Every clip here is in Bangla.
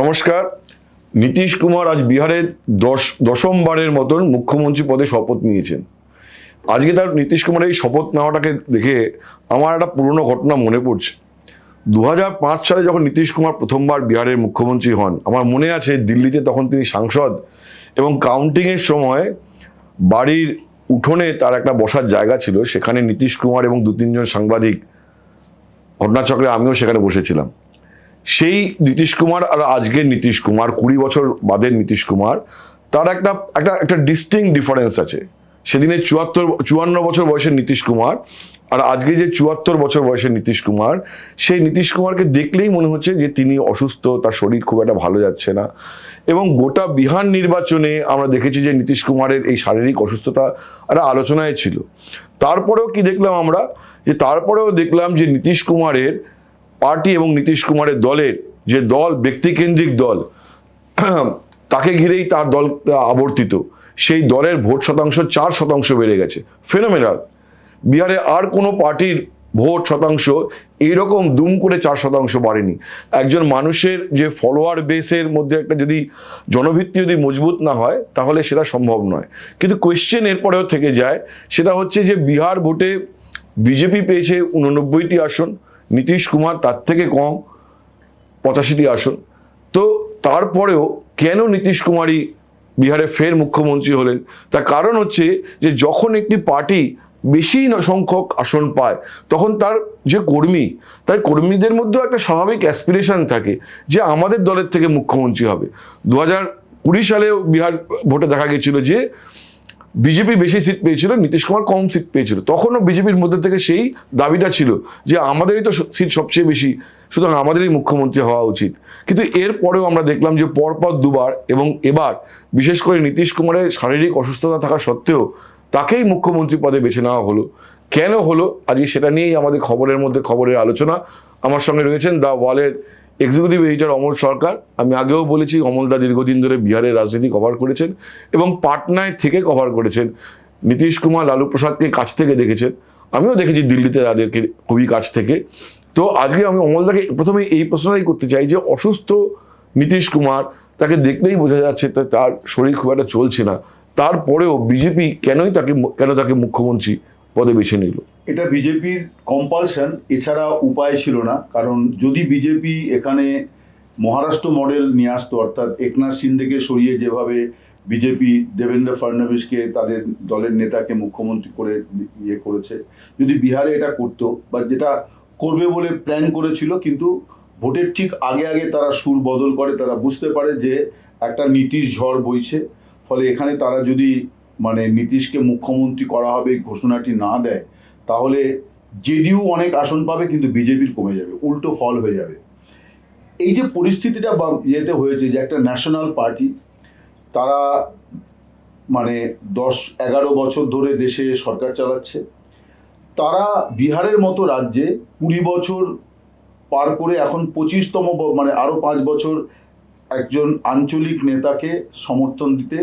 নমস্কার। নীতিশ কুমার আজ বিহারের দশ দশমবারের মতন মুখ্যমন্ত্রী পদে শপথ নিয়েছেন। আজকে তার নীতিশ কুমারের এই শপথ নেওয়াটাকে দেখে আমার একটা পুরনো ঘটনা মনে পড়ছে। দু সালে যখন নীতিশ কুমার প্রথমবার বিহারের মুখ্যমন্ত্রী হন, আমার মনে আছে দিল্লিতে তখন তিনি সাংসদ এবং কাউন্টিংয়ের সময় বাড়ির উঠোনে তার একটা বসার জায়গা ছিল, সেখানে নীতিশ কুমার এবং দু তিনজন সাংবাদিক ঘটনাচক্রে আমিও সেখানে বসেছিলাম। সেই নীতিশ কুমার আর আজকের নীতিশ কুমার, কুড়ি বছর বাদের নীতিশ কুমার, তার একটা একটা একটা ডিস্টিং ডিফারেন্স আছে। সেদিনে চুয়াত্তর, চুয়ান্ন বছর বয়সের নীতিশ কুমার আর আজকে যে চুয়াত্তর বছর বয়সের নীতিশ কুমার, সেই নীতিশ কুমারকে দেখলেই মনে হচ্ছে যে তিনি অসুস্থ, তার শরীর খুব একটা ভালো যাচ্ছে না। এবং গোটা বিহার নির্বাচনে আমরা দেখেছি যে নীতিশ কুমারের এই শারীরিক অসুস্থতা একটা আলোচনায় ছিল। তারপরেও কি দেখলাম আমরা? যে তারপরেও দেখলাম যে নীতিশ কুমারের পার্টি এবং নীতিশ কুমারের দলের যে দল, ব্যক্তিকেন্দ্রিক দল, তাকে ঘিরেই তার দল আবর্তিত। সেই দলের ভোট শতাংশ চার শতাংশ বেড়ে গেছে। ফেনোমেনাল। বিহারে আর কোনো পার্টির ভোট শতাংশ এইরকম দুম করে চার শতাংশ বাড়েনি। একজন মানুষের যে ফলোয়ার বেসের মধ্যে একটা যদি জনভিত্তি যদি মজবুত না হয়, তাহলে সেটা সম্ভব নয়। কিন্তু কোয়েশ্চেন এরপরেও থেকে যায়, সেটা হচ্ছে যে বিহার ভোটে বিজেপি পেয়েছে উননব্বইটি আসন। নীতিশ কুমার তার থেকে কম, পঁচাশিটি আসন। তো তারপরেও কেন নীতিশ কুমারই বিহারে ফের মুখ্যমন্ত্রী হলেন? তার কারণ হচ্ছে যে যখন একটি পার্টি বেশি সংখ্যক আসন পায়, তখন তার যে কর্মী তাই কর্মীদের মধ্যেও একটা স্বাভাবিক অ্যাসপিরেশন থাকে যে আমাদের দলের থেকে মুখ্যমন্ত্রী হবে। দু হাজার কুড়ি সালেও বিহার ভোটে দেখা গেছিল যে বিজেপি বেশি সিট পেয়েছিল, নীতিশ কুমার কম সিট পেয়েছিল। তখনও বিজেপির মধ্যে থেকে সেই দাবিটা ছিল যে আমাদেরই তো সিট সবচেয়ে বেশি, সুতরাং আমাদেরই মুখ্যমন্ত্রী হওয়া উচিত। কিন্তু এরপরেও আমরা দেখলাম যে পরপর দুবার এবং এবার বিশেষ করে নীতিশ কুমারের শারীরিক অসুস্থতা থাকা সত্ত্বেও তাকেই মুখ্যমন্ত্রী পদে বেছে নেওয়া হলো। কেন হলো? আজকে সেটা নিয়েই আমাদের খবরের মধ্যে খবরের আলোচনা। আমার সঙ্গে রয়েছেন দ্য ওয়ালের এক্সিকিউটিভ এডিটর অমল সরকার, আমি আগেও বলেছি অমলদা দীর্ঘদিন ধরে বিহারের রাজনীতি কভার করেছেন এবং পাটনায় থেকে কভার করেছেন। নীতিশ কুমার লালু প্রসাদকে কাছ থেকে দেখেছেন। আমিও দেখেছি দিল্লিতে তাদেরকে খুবই কাছ থেকে। তো আজকে আমি অমলদাকে প্রথমে এই প্রশ্নটাই করতে চাই যে অসুস্থ নীতিশ কুমার তাকে দেখলেই বোঝা যাচ্ছে তার শরীর খুব একটা চলছে না। তারপরেও বিজেপি কেনই তাকে কেন তাকে মুখ্যমন্ত্রী পদে বেছে নিল। এটা বিজেপির কম্পালশন এছাড়া উপায় ছিল না। কারণ যদি বিজেপি এখানে মহারাষ্ট্র মডেল নিয়ে আসতো, অর্থাৎ একনাথ সিন্ডেকে সরিয়ে যেভাবে বিজেপি দেবেন্দ্র ফডনবিসকে তাদের দলের নেতাকে মুখ্যমন্ত্রী করে ইয়ে করেছে, যদি বিহারে এটা করতো বা যেটা করবে বলে প্ল্যান করেছিল, কিন্তু ভোটের ঠিক আগে আগে তারা সুর বদল করে, তারা বুঝতে পারে যে একটা নীতিশ ঝড় বইছে। ফলে এখানে তারা যদি মানে নীতিশকে মুখ্যমন্ত্রী করা হবে, এই ঘোষণাটি না দেয়, তাহলে জেডিইউ অনেক আসন পাবে, কিন্তু বিজেপির কমে যাবে, উল্টো ফল হয়ে যাবে। এই যে পরিস্থিতিটা বা ইয়েতে হয়েছে যে একটা ন্যাশনাল পার্টি, তারা মানে দশ, এগারো বছর ধরে দেশে সরকার চালাচ্ছে, তারা বিহারের মতো রাজ্যে কুড়ি বছর পার করে এখন পঁচিশতম মানে আরও পাঁচ বছর একজন আঞ্চলিক নেতাকে সমর্থন দিতে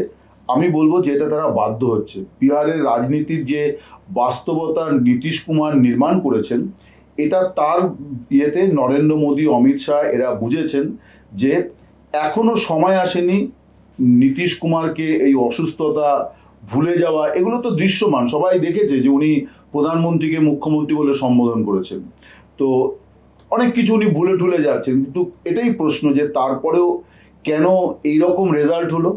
আমি বলব যে এটা তারা বাধ্য হচ্ছে। বিহারের রাজনীতির যে বাস্তবতা নীতিশ কুমার নির্মাণ করেছেন, এটা তার ইয়েতে নরেন্দ্র মোদী, অমিত শাহ এরা বুঝেছেন যে এখনও সময় আসেনি নীতিশ কুমারকে এই অসুস্থতা ভুলে যাওয়া। এগুলো তো দৃশ্যমান, সবাই দেখেছে যে উনি প্রধানমন্ত্রীকে মুখ্যমন্ত্রী বলে সম্বোধন করেছেন। তো অনেক কিছু উনি ভুলে ঠুলে যাচ্ছেন, কিন্তু এটাই প্রশ্ন যে তারপরেও কেন এই রকম রেজাল্ট হলো?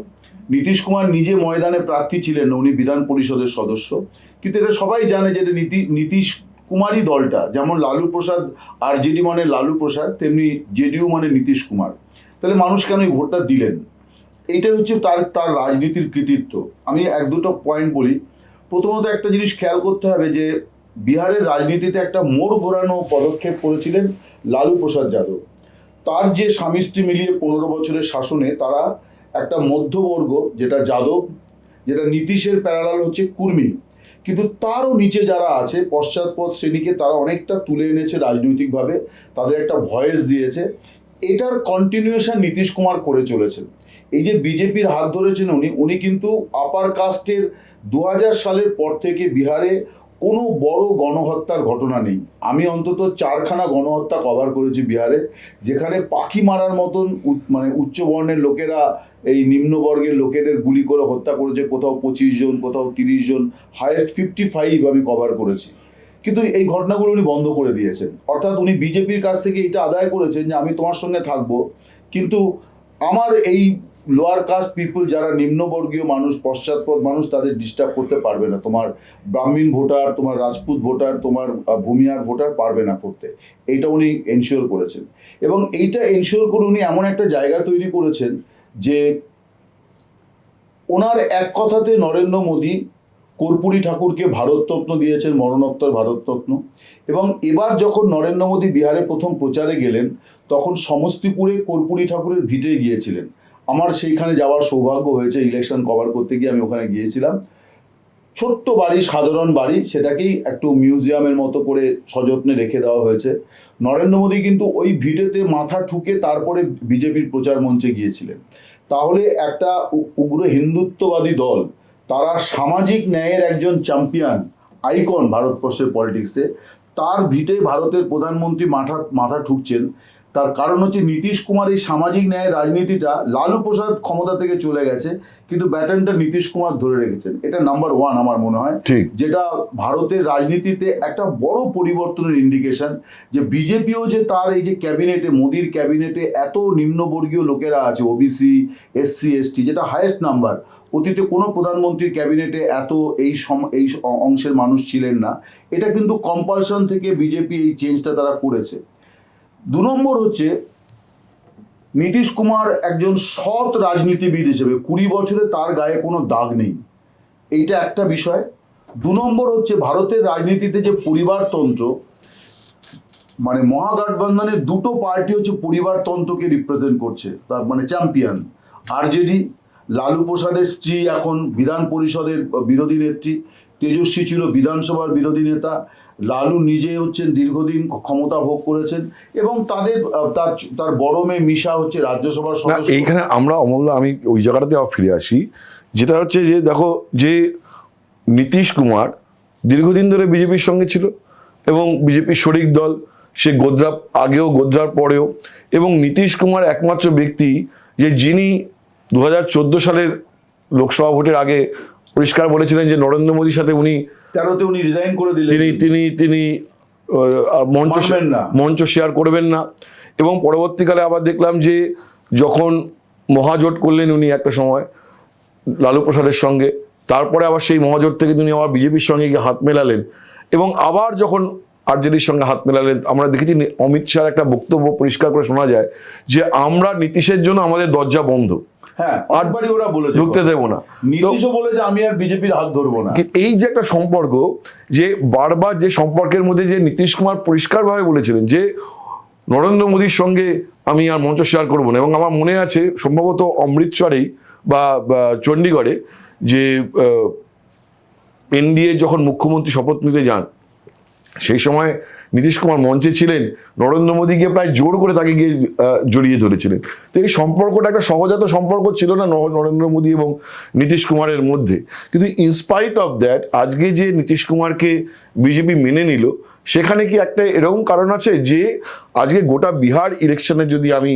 নীতিশ কুমার নিজে ময়দানে প্রার্থী ছিলেন না, উনি বিধান পরিষদের সদস্য। কিন্তু এটা সবাই জানে যে নীতি নীতিশ কুমারই দলটা। যেমন লালু প্রসাদ, আরজেডি মানে লালু প্রসাদ, তেমনি জেডিইউ মানে নীতিশ কুমার। তাহলে মানুষ কেন এই ভোটটা দিলেন? এইটাই হচ্ছে তার তার রাজনীতির কৃতিত্ব। আমি এক দুটো পয়েন্ট বলি। প্রথমত একটা জিনিস খেয়াল করতে হবে যে, বিহারের রাজনীতিতে একটা মোড় ঘোরানো পদক্ষেপ করেছিলেন লালু প্রসাদ যাদব। তার যে স্বামী স্ত্রী মিলিয়ে পনেরো বছরের শাসনে তারা একটা মধ্যবর্গ, যেটা যাদব, যেটা নীতিশের প্যারালাল হচ্ছে কুর্মী। কিন্তু তারও নিচে যারা আছে, পশ্চাৎপদ শ্রেণীকে তারা অনেকটা তুলে এনেছে রাজনৈতিকভাবে, তাদের একটা ভয়েস দিয়েছে। এটার কন্টিনিউয়েশন নীতিশ কুমার করে চলেছেন। এই যে বিজেপির হাত ধরেছেন উনি উনি কিন্তু আপার কাস্টের দু হাজার সালের পর থেকে বিহারে কোনো বড় গণহত্যার ঘটনা নেই। আমি অন্তত চারখানা গণহত্যা কভার করেছি বিহারে, যেখানে পাখি মারার মতন মানে উচ্চ বর্ণের লোকেরা এই নিম্নবর্গের লোকেদের গুলি করে হত্যা করেছে। কোথাও পঁচিশ জন, কোথাও তিরিশ জন হায়েস্ট ফিফটি ফাইভ আমি কভার করেছি। কিন্তু এই ঘটনাগুলো উনি বন্ধ করে দিয়েছেন। অর্থাৎ উনি বিজেপির কাছ থেকে এটা আদায় করেছেন যে আমি তোমার সঙ্গে থাকব। কিন্তু আমার এই লোয়ার কাস্ট পিপুল যারা নিম্নবর্গীয় মানুষ, পশ্চাৎপদ মানুষ, তাদের ডিস্টার্ব করতে পারবে না। তোমার ব্রাহ্মীণ ভোটার, তোমার রাজপুত ভোটার, তোমার ভূমিয়ার ভোটার পারবে না করতে। এইটা উনি এনশিওর করেছেন। এবং এইটা এনশিওর করে উনি এমন একটা জায়গা তৈরি করেছেন যে ওনার এক কথাতে নরেন্দ্র মোদী কর্পূরী ঠাকুরকে ভারতরত্ন দিয়েছেন, মরণোত্তর ভারতরত্ন। এবং এবার যখন নরেন্দ্র মোদী বিহারে প্রথম প্রচারে গেলেন, তখন সমস্তিপুরে কর্পূরী ঠাকুরের ভিটে গিয়েছিলেন। আমার সেইখানে যাওয়ার সৌভাগ্য হয়েছে ইলেকশন কভার করতে গিয়ে আমি ওখানে গিয়েছিলাম। ছোট্ট বাড়ি, সাধারণ বাড়ি, সেটাকেই একটু মিউজিয়ামের মতো করে সযত্নে রেখে দেওয়া হয়েছে। নরেন্দ্র মোদী কিন্তু ওই ভিটেতে মাথা ঠুকে তারপরে বিজেপির প্রচার মঞ্চে গিয়েছিলেন। তাহলে একটা উগ্র হিন্দুত্ববাদী দল, তারা সামাজিক ন্যায়ের একজন চ্যাম্পিয়ন আইকন ভারতবর্ষের পলিটিক্সে তার ভিটে ভারতের প্রধানমন্ত্রী মাথা মাথা ঠুকছেন। তার কারণ হচ্ছে নীতিশ কুমার এই সামাজিক ন্যায়ের রাজনীতিটা লালু প্রসাদ ক্ষমতা থেকে চলে গেছে কিন্তু ব্যাটনটা নীতিশ কুমার ধরে রেখেছেন। এটা নাম্বার ওয়ান আমার মনে হয়। ঠিক। যেটা ভারতের রাজনীতিতে একটা বড় পরিবর্তনের ইন্ডিকেশন যে বিজেপিও যে তার এই যে ক্যাবিনেটে মোদির ক্যাবিনেটে এত নিম্নবর্গীয় লোকেরা আছে ওবিসি এসসি এসটি যেটা হায়েস্ট নাম্বার অতীতে কোনো প্রধানমন্ত্রীর ক্যাবিনেটে এত এই সম এই অংশের মানুষ ছিলেন না। এটা কিন্তু কম্পালশন থেকে বিজেপি এই চেঞ্জটা তারা করেছে। দু নম্বর হচ্ছে নীতিশ কুমার একজন সৎ রাজনীতিবিদ হিসেবে কুড়ি বছরে তার গায়ে কোনো দাগ নেই। এইটা একটা বিষয়। দু নম্বর হচ্ছে ভারতের রাজনীতিতে যে পরিবারতন্ত্র মানে মহাগঠবন্ধনের দুটো পার্টি হচ্ছে পরিবারতন্ত্রকে রিপ্রেজেন্ট করছে, তার মানে চ্যাম্পিয়ন আরজেডি লালু প্রসাদের স্ত্রী এখন বিধান পরিষদের বিরোধী নেত্রী, তেজস্বী ছিল বিধানসভার বিরোধী নেতা লালু নিজে হচ্ছেন দীর্ঘদিন ক্ষমতা ভোগ করেছেন এবং তাদের তার তার বড় মেয়ে মিশা হচ্ছে রাজ্যসভার সদস্য। এইখানে আমরা অমূল্য আমি ওই জায়গাটাতে আবার ফিরে আসি। যেটা হচ্ছে যে দেখো যে নীতিশ কুমার দীর্ঘদিন ধরে বিজেপির সঙ্গে ছিল এবং বিজেপির শরিক দল সে গোদ্রা আগেও গোদ্রার পরেও এবং নীতিশ কুমার একমাত্র ব্যক্তি যে যিনি দু হাজার চোদ্দ সালের লোকসভা ভোটের আগে পরিষ্কার বলেছিলেন যে নরেন্দ্র মোদীর সাথে উনি তেরোতে উনি রিজাইন করে দিলেন। তিনি তিনি তিনি মঞ্চ। মঞ্চ শেয়ার করবেন না। এবং পরবর্তীকালে আবার দেখলাম যে যখন মহাজোট করলেন উনি একটা সময় লালু প্রসাদের সঙ্গে তারপরে আবার সেই মহাজোট থেকে তিনি আবার বিজেপির সঙ্গে গিয়ে হাত মেলালেন। এবং আবার যখন আরজেডির সঙ্গে হাত মেলালেন আমরা দেখেছি অমিত শাহর একটা বক্তব্য পরিষ্কার করে শোনা যায় যে আমরা নীতিশের জন্য আমাদের দরজা বন্ধ। হ্যাঁ আটবারই ওরা বলেছে ঢুকতে দেবো না। নীতিশও বলেছে আমি আর বিজেপির হাত ধরবো না। এই যে একটা সম্পর্ক যে বারবার যে সম্পর্কের মধ্যে যে নীতিশ কুমার পরিষ্কারভাবে বলেছিলেন যে নরেন্দ্র মোদীর সঙ্গে আমি আর মঞ্চ শেয়ার করব না। এবং আমার মনে আছে সম্ভবত অমৃতসরেই বা বা চণ্ডীগড়ে যে এনডিএ যখন মুখ্যমন্ত্রী শপথ নিতে যান সেই সময় নীতিশ কুমার মঞ্চে ছিলেন, নরেন্দ্র মোদী গিয়ে প্রায় জোর করে তাকে গিয়ে জড়িয়ে ধরেছিলেন। তো এই সম্পর্কটা একটা সহজাত সম্পর্ক ছিল না নরেন্দ্র মোদী এবং নীতিশ কুমারের মধ্যে। কিন্তু ইনস্পাইট অফ দ্যাট আজকে যে নীতিশ কুমারকে বিজেপি মেনে নিল, সেখানে কি একটা এরকম কারণ আছে যে, আজকে গোটা বিহার ইলেকশনে যদি আমি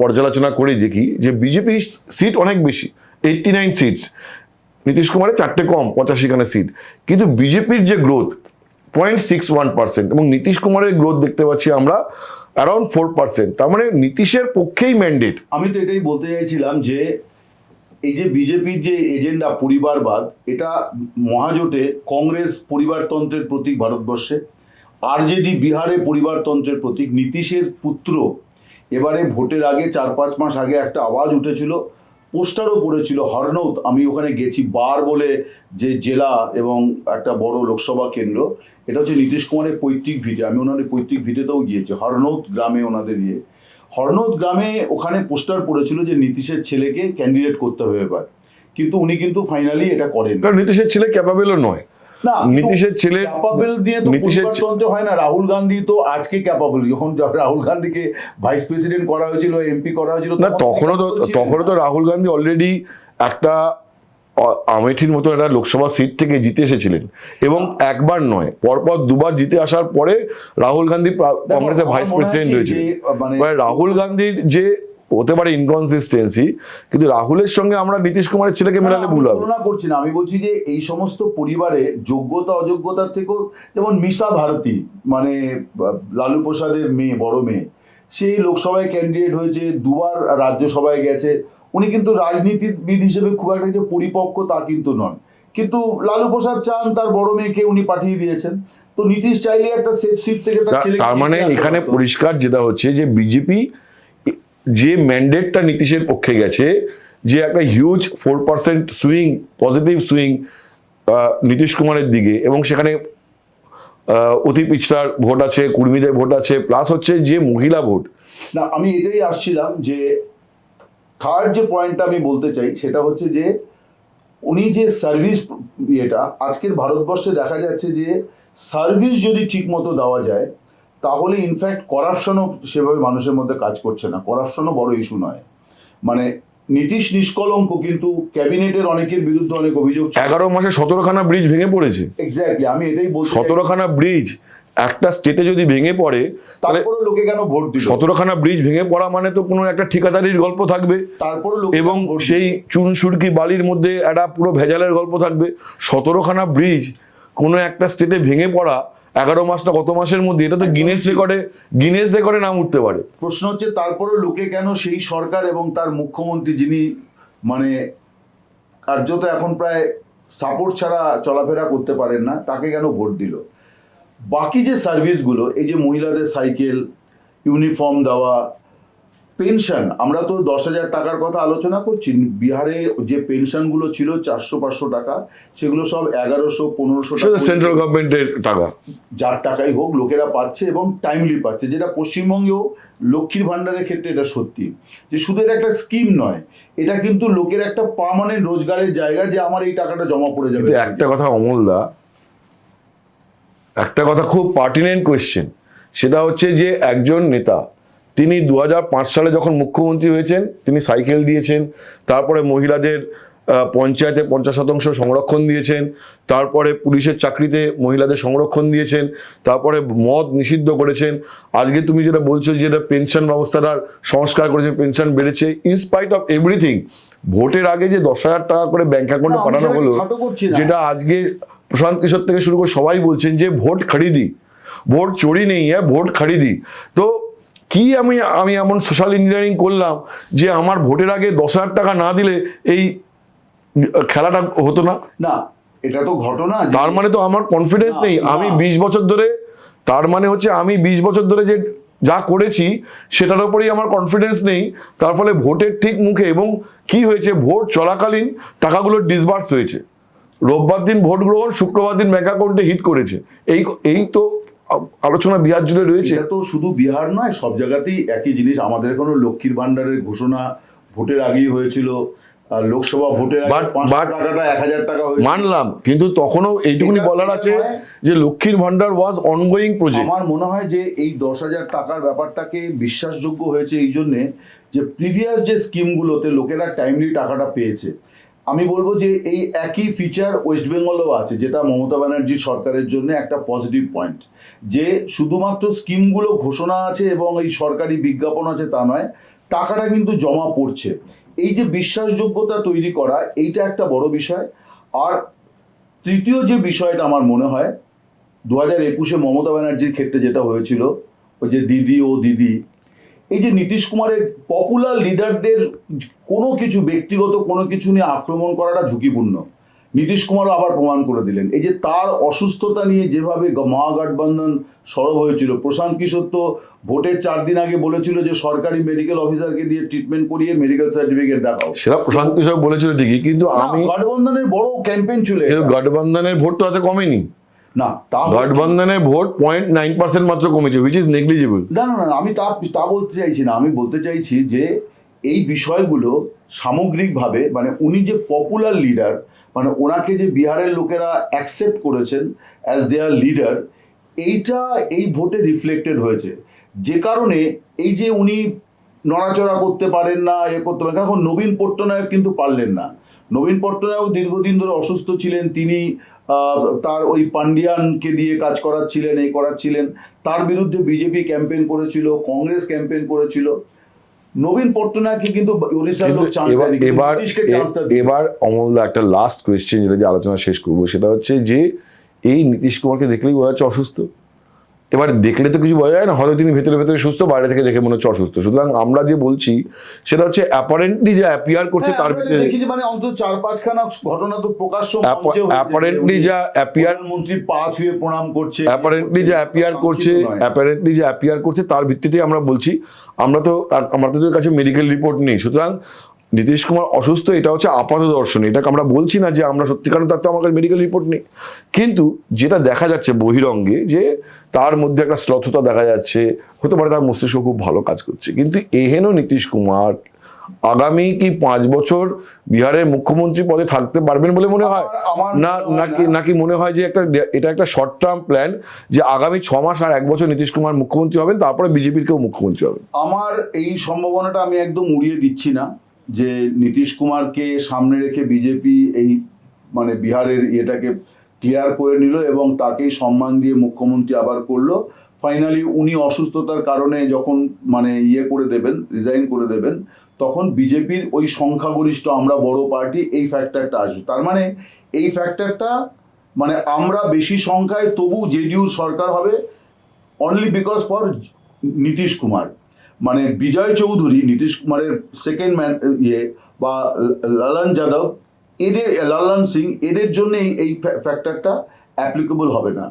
পর্যালোচনা করে দেখি, যে বিজেপি সিট অনেক বেশি এইটটি নাইন সিটস নীতিশ কুমারের চারটে কম, পঁচাশিখানে সিট কিন্তু বিজেপির যে growth point six one percent এবং নীতিশ কুমারের গ্রোথ দেখতে পাচ্ছি আমরা অ্যারাউন্ড ফোর পার্সেন্ট তার মানে নীতিশের পক্ষেই ম্যান্ডেট আমি তো এটাই বলতে চাইছিলাম যে, এই যে বিজেপির যে এজেন্ডা পরিবারবাদ, এটা মহাজোটে কংগ্রেস পরিবারতন্ত্রের প্রতীক ভারতবর্ষে, আরজেডি বিহারে পরিবারতন্ত্রের প্রতীক, নীতিশের পুত্র, এবারে ভোটের আগে চার পাঁচ মাস আগে একটা আওয়াজ উঠেছিল পোস্টারও পড়েছিল, হরনৌত, আমি ওখানে গেছি বার বলে যে জেলা এবং একটা বড় লোকসভা কেন্দ্র, এটা হচ্ছে নীতিশ কুমারের পৈতৃক ভিটে, আমি ওনাদের পৈতৃক ভিটেতেও গিয়েছি, হরনৌত গ্রামে ওনাদের ইয়ে। হরনৌত গ্রামে ওখানে পোস্টার পড়েছিল যে নীতিশের ছেলেকে ক্যান্ডিডেট করতে হবে এবার, কিন্তু উনি কিন্তু ফাইনালি এটা করেন কারণ নীতিশের ছেলে ক্যাপাবেলও নয়। নীতিশের ছেলে- ক্যাপাবল দিয়ে তো নীতিশের ছে- হয় না। রাহুল গান্ধী তো আজকে ক্যাপাবল যখন রাহুল গান্ধীকে ভাইস প্রেসিডেন্ট করা হয়েছিল এমপি করা হয়েছিল না তখনও তো তখনও তো রাহুল গান্ধী অলরেডি একটা আমেঠির মতো একটা লোকসভা সিট থেকে জিতে এসেছিলেন। এবং একবার নয় পরপর দুবার জিতে আসার পরে রাহুল গান্ধী কংগ্রেসের ভাইস প্রেসিডেন্ট হয়েছিল রাহুল গান্ধীর যে হতে পারে ইনকনসিস্টেন্সি কিন্তু রাহুলের সঙ্গে আমরা নীতিশ কুমারের ছেলেকে মেলালে ভুল হবে। তুলনা করছি না। আমি বলছি যে এই সমস্ত পরিবারে যোগ্যতা অযোগ্যতার থেকেও যেমন মিশা ভারতী মানে লালু প্রসাদের মেয়ে বড় মেয়ে সেই লোকসভায় ক্যান্ডিডেট হয়েছে দুবার রাজ্যসভায় গেছে। উনি কিন্তু রাজনীতিবিদ হিসেবে খুব একটা যে পরিপক্ক তা কিন্তু নন। কিন্তু লালু প্রসাদ চান তার বড় মেয়েকে উনি পাঠিয়ে দিয়েছেন। তো নীতিশ চাইলে একটা সেফ সিট থেকে তার মানে এখানে পরিষ্কার যেটা হচ্ছে যে বিজেপি যে ম্যান্ডেটটা নীতিশের পক্ষে গেছে, যে একটা huge four percent swing positive swing Nitish কুমারের দিকে, এবং সেখানে অতি পিছড়ার ভোট আছে, কুর্মীদের ভোট আছে প্লাস হচ্ছে যে মহিলা ভোট। না, আমি এটাই আসছিলাম যে থার্ড যে পয়েন্টটা আমি বলতে চাই, সেটা হচ্ছে যে উনি যে সার্ভিস ইয়েটা, আজকের ভারতবর্ষে দেখা যাচ্ছে যে সার্ভিস যদি ঠিকমতো দেওয়া যায় তাহলে ইনফ্যাক্ট করাপশনও সেভাবে মানুষের মধ্যে কাজ করছে না। করাপশনও বড় ইস্যু নয়। মানে নীতিশ নিষ্কলঙ্ক কিন্তু ক্যাবিনেটের অনেকের বিরুদ্ধে অনেক অভিযোগ এগারো মাসে সতেরোখানা ব্রিজ ভেঙে পড়েছে। এক্স্যাক্টলি আমি এটাই বলছি সতেরোখানা ব্রিজ একটা স্টেটে যদি ভেঙে পড়ে তাহলে তারপরে লোকে কেন ভোট দিল? সতেরোখানা ব্রিজ ভেঙে পড়া মানে তো কোনো একটা ঠিকাদারির গল্প থাকবে। তারপরে লোকে এবং? সেই চুন সুরকি বালির মধ্যে একটা পুরো ভেজালের গল্প থাকবে। সতেরোখানা ব্রিজ কোনো একটা স্টেটে ভেঙে পড়া এগারো মাসটা কত মাসের মধ্যে, এটা তো গিনেস রেকর্ডে গিনেস রেকর্ডে নাম উঠতে পারে। প্রশ্ন হচ্ছে, তারপরে লোকে কেন সেই সরকার এবং তার মুখ্যমন্ত্রী যিনি মানে কার্যত এখন প্রায় সাপোর্ট ছাড়া চলাফেরা করতে পারেন না, তাকে কেন ভোট দিল? বাকি যে সার্ভিসগুলো এই যে মহিলাদের সাইকেল ইউনিফর্ম দেওয়া পেনশন আমরা তো দশ হাজার টাকার কথা আলোচনা করছি। বিহারে যে পেনশনগুলো ছিল চারশো পাঁচশো টাকা সেগুলো সব এগারোশো পনেরোশো সেন্ট্রাল গভর্নমেন্টের টাকা। যার টাকাই হোক লোকেরা পাচ্ছে এবং টাইমলি পাচ্ছে যেটা পশ্চিমবঙ্গেও লক্ষ্মীর ভাণ্ডারের ক্ষেত্রে এটা সত্যি। যে শুধু এটা একটা স্কিম নয় এটা কিন্তু লোকের একটা পার্মানেন্ট রোজগারের জায়গা যে আমার এই টাকাটা জমা পড়ে যাবে। একটা কথা অমলদা একটা কথা খুব পার্টিনেন্ট কোয়েশ্চেন সেটা হচ্ছে যে একজন নেতা তিনি দু হাজার পাঁচ সালে যখন মুখ্যমন্ত্রী হয়েছেন তিনি সাইকেল দিয়েছেন তারপরে মহিলাদের পঞ্চায়েতে পঞ্চাশ শতাংশ সংরক্ষণ দিয়েছেন তারপরে পুলিশের চাকরিতে মহিলাদের সংরক্ষণ দিয়েছেন তারপরে মদ নিষিদ্ধ করেছেন আজকে তুমি যেটা বলছো যে এটা পেনশন ব্যবস্থাটার সংস্কার করেছেন পেনশন বেড়েছে ইনস্পাইট অফ এভরিথিং ভোটের আগে যে দশ হাজার টাকা করে ব্যাংক অ্যাকাউন্টে পাঠানো হলো। যেটা আজকে প্রশান্ত কিশোর থেকে শুরু করে সবাই বলছেন যে ভোট খরিদি ভোট চোরি নেই হ্যাঁ ভোট খরিদি তো কি আমি আমি এমন সোশ্যাল ইঞ্জিনিয়ারিং করলাম যে আমার ভোটের আগে দশ হাজার টাকা না দিলে এই খেলাটা হতো না? না এটা তো ঘটনা তার মানে তো আমার কনফিডেন্স নেই। আমি বিশ বছর ধরে তার মানে হচ্ছে আমি বিশ বছর ধরে যে যা করেছি সেটার উপরেই আমার কনফিডেন্স নেই। তার ফলে ভোটের ঠিক মুখে এবং কি হয়েছে ভোট চলাকালীন টাকাগুলো ডিসবার্স হয়েছে। রোববার দিন ভোট গ্রহণ শুক্রবার দিন ব্যাংক অ্যাকাউন্টে হিট করেছে। এই এই তো আলোচনা বিহার জুড়ে রয়েছে। এটা তো শুধু বিহার নয় সব জায়গাতেই একই জিনিস। আমাদের কোনো লক্ষ্মীর ভান্ডারের ঘোষণা ভোটের আগেই হয়েছিল। আর লোকসভা ভোটের টাকাটা এক হাজার টাকা মানলাম কিন্তু তখনও এইটুকুনি বলার আছে যে লক্ষ্মীর ভান্ডার ওয়াজ অনগোয়িং প্রজেক্ট আমার মনে হয় যে এই দশ হাজার টাকার ব্যাপারটাকে বিশ্বাসযোগ্য হয়েছে এই জন্যে যে প্রিভিয়াস যে স্কিমগুলোতে লোকেরা টাইমলি টাকাটা পেয়েছে আমি বলব যে এই একই ফিচার ওয়েস্ট বেঙ্গলেও আছে, যেটা মমতা ব্যানার্জি সরকারের জন্য একটা পজিটিভ পয়েন্ট যে শুধুমাত্র স্কিমগুলো ঘোষণা আছে এবং এই সরকারি বিজ্ঞাপন আছে তা নয়, টাকাটা কিন্তু জমা পড়ছে। এই যে বিশ্বাসযোগ্যতা তৈরি করা, এইটা একটা বড় বিষয়। আর তৃতীয় যে বিষয়টা আমার মনে হয়, দু হাজার একুশে মমতা ব্যানার্জির ক্ষেত্রে যেটা হয়েছিল, ওই যে দিদি ও দিদি এই যে নীতিশ কুমারের পপুলার লিডারদের কোনো কিছু ব্যক্তিগত কোনো কিছু নিয়ে আক্রমণ করাটা ঝুঁকিপূর্ণ। নীতিশ কুমারও আবার প্রমাণ করে দিলেন। এই যে তার অসুস্থতা নিয়ে যেভাবে মহাগঠবন্ধন সরব হয়েছিল প্রশান্ত কিশোর তো ভোটের চার দিন আগে বলেছিল যে সরকারি মেডিকেল অফিসারকে দিয়ে ট্রিটমেন্ট করিয়ে মেডিকেল সার্টিফিকেট দেখাও। সেটা প্রশান্ত কিশোর বলেছিল ঠিকই কিন্তু আমি গঠবন্ধনের বড় ক্যাম্পেইন ছিল। গঠবন্ধনের ভোট তো এত কমেনি। না তা গঠবন্ধনের ভোট পয়েন্ট নাইন পার্সেন্ট মাত্র কমেছে উইচ ইজ নেগলিজিবল না না না আমি তা তা বলতে চাইছি না আমি বলতে চাইছি যে এই বিষয়গুলো সামগ্রিকভাবে মানে উনি যে পপুলার লিডার মানে ওনাকে যে বিহারের লোকেরা অ্যাকসেপ্ট করেছেন অ্যাজ দেয়ার লিডার এইটা এই ভোটে রিফ্লেক্টেড হয়েছে। যে কারণে এই যে উনি নড়াচড়া করতে পারেন না এ করতে পারেন এখন নবীন পট্টনায়ক কিন্তু পারলেন না। নবীন পট্টনায়ক দীর্ঘদিন ধরে অসুস্থ ছিলেন তিনি তার ওই পান্ডিয়ানকে দিয়ে কাজ করাচ্ছিলেন এই করাচ্ছিলেন। তার বিরুদ্ধে বিজেপি ক্যাম্পেইন করেছিল কংগ্রেস ক্যাম্পেইন করেছিল। নবীন পট্টনায়ককে কিন্তু ওড়িশার লোক কিন্তু এবার এবার অমলদা একটা লাস্ট কোয়েশ্চেন যেটা দিয়ে আলোচনা শেষ করব সেটা হচ্ছে যে এই নীতিশ কুমারকে দেখলেই বোঝা যাচ্ছে অসুস্থ। এবার দেখলে তো কিছু বোঝা যায় না হয়তো তিনি ভেতরে ভেতরে সুস্থ বাইরে থেকে দেখে মনে হচ্ছে অসুস্থ। সুতরাং আমরা যে বলছি সেটা হচ্ছে অ্যাপারেন্টলি যে অ্যাপিয়ার করছে হ্যাঁ, তার ভিতরে দেখি মানে অন্তত চার পাঁচখানা ঘটনা তো প্রকাশ্য অ্যাপারেন্টলি যা অ্যাপিয়ার প্রধানমন্ত্রী পা ছুঁয়ে প্রণাম করছে অ্যাপারেন্টলি যে অ্যাপিয়ার করছে। অ্যাপারেন্টলি যে অ্যাপিয়ার করছে তার ভিত্তিতে আমরা বলছি। আমরা তো আমাদের কাছে মেডিকেল রিপোর্ট নেই। সুতরাং নীতিশ কুমার অসুস্থ এটা হচ্ছে আপাত দর্শন। এটাকে আমরা বলছি না যে আমরা সত্যিকার তার তো আমার কাছে মেডিকেল রিপোর্ট নেই। কিন্তু যেটা দেখা যাচ্ছে বহিরঙ্গে যে তার মধ্যে একটা শ্লথতা দেখা যাচ্ছে হতে পারে তার মস্তিষ্ক খুব ভালো কাজ করছে। কিন্তু এহেন নীতিশ কুমার আগামী কি পাঁচ বছর বিহারের মুখ্যমন্ত্রী পদে থাকতে পারবেন বলে মনে হয়? না নাকি নাকি মনে হয় যে একটা এটা একটা শর্ট টার্ম প্ল্যান যে আগামী ছ মাস আর এক বছর নীতিশ কুমার মুখ্যমন্ত্রী হবেন তারপরে বিজেপির কেউ মুখ্যমন্ত্রী হবেন। আমার এই সম্ভাবনাটা আমি একদম উড়িয়ে দিচ্ছি না। যে নীতিশ কুমারকে সামনে রেখে বিজেপি এই মানে বিহারের ইয়েটাকে ক্লিয়ার করে নিল এবং তাকেই সম্মান দিয়ে মুখ্যমন্ত্রী আবার করল। ফাইনালি উনি অসুস্থতার কারণে যখন মানে ইয়ে করে দেবেন রিজাইন করে দেবেন, তখন বিজেপির ওই সংখ্যাগরিষ্ঠ আমরা বড় পার্টি এই ফ্যাক্টরটা আসবে। তার মানে এই ফ্যাক্টরটা মানে আমরা বেশি সংখ্যায় তবু জেডিইউর সরকার হবে only because for Nitish Kumar. মানে বিজয় চৌধুরী নীতিশ কুমারের সেকেন্ড ম্যান ইয়ে বা লালন যাদব এদের লালন সিং এদের জন্য এই- ফ্যাক্টরটা অ্যাপ্লিকেবল হবে না।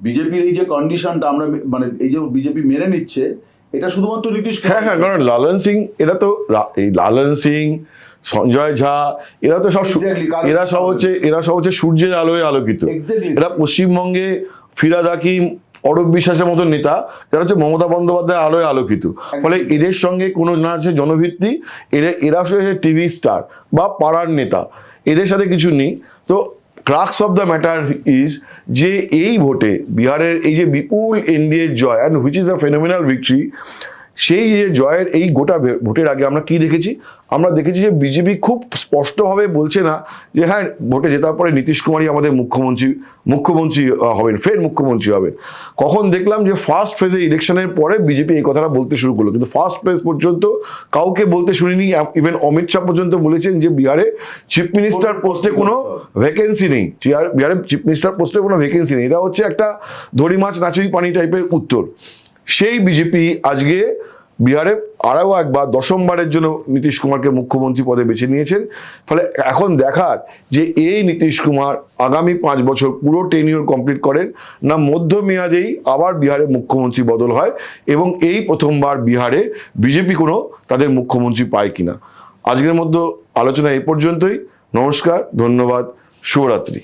বিজেপির এই যে কন্ডিশনটা আমরা মানে এই যে বিজেপি মেনে নিচ্ছে এটা শুধুমাত্র নীতিশ হ্যাঁ হ্যাঁ কারণ লালন সিং এরা তো এই লালন সিং সঞ্জয় ঝা এরা তো সব এরা সব হচ্ছে এরা সব হচ্ছে সূর্যের আলোয় আলোকিত। এরা পশ্চিমবঙ্গে ফিরাদ হাকিম অরূপ বিশ্বাসের মতন নেতা, যারা হচ্ছে মমতা বন্দ্যোপাধ্যায় আলোয় আলোকিত। ফলে এদের সঙ্গে কোনো না আছে জনভিত্তি, এরা এরা আসলে টিভি স্টার বা পাড়ার নেতা। এদের সাথে কিছু নেই। তো crux of the matter is যে এই ভোটে বিহারের এই যে বিপুল NDA Joy and which is a phenomenal victory সেই যে জয়ের এই গোটা ভোটের আগে আমরা কি দেখেছি? আমরা দেখেছি যে বিজেপি খুব স্পষ্টভাবে বলছে না যে হ্যাঁ ভোটে জেতার পরে নীতিশ কুমারই আমাদের মুখ্যমন্ত্রী মুখ্যমন্ত্রী হবেন, ফের মুখ্যমন্ত্রী হবেন। কখন দেখলাম যে ফার্স্ট ফেজে ইলেকশনের পরে বিজেপি এই কথাটা বলতে শুরু করল। কিন্তু ফার্স্ট ফেজ পর্যন্ত কাউকে বলতে শুনিনি ইভেন অমিত শাহ পর্যন্ত বলেছেন যে বিহারে চিফ মিনিস্টার পোস্টে কোনো ভ্যাকেন্সি নেই। বিহার- চিফ মিনিস্টার পোস্টে কোনো ভ্যাকেন্সি নেই। এটা হচ্ছে একটা ধরি মাছ, নাচুই পানি টাইপের উত্তর। সেই বিজেপি আজকে বিহারে আরও একবার দশমবারের জন্য নীতিশ কুমারকে মুখ্যমন্ত্রী পদে বেছে নিয়েছেন। ফলে এখন দেখার যে এই নীতিশ কুমার আগামী পাঁচ বছর পুরো টেনিওর কমপ্লিট করেন, না মধ্যমেয়াদেই আবার বিহারে মুখ্যমন্ত্রী বদল হয় এবং এই প্রথমবার বিহারে বিজেপি কোনো তাদের মুখ্যমন্ত্রী পায় কিনা। আজকের মধ্যে আলোচনা এই পর্যন্তই। নমস্কার, ধন্যবাদ, শুভরাত্রি।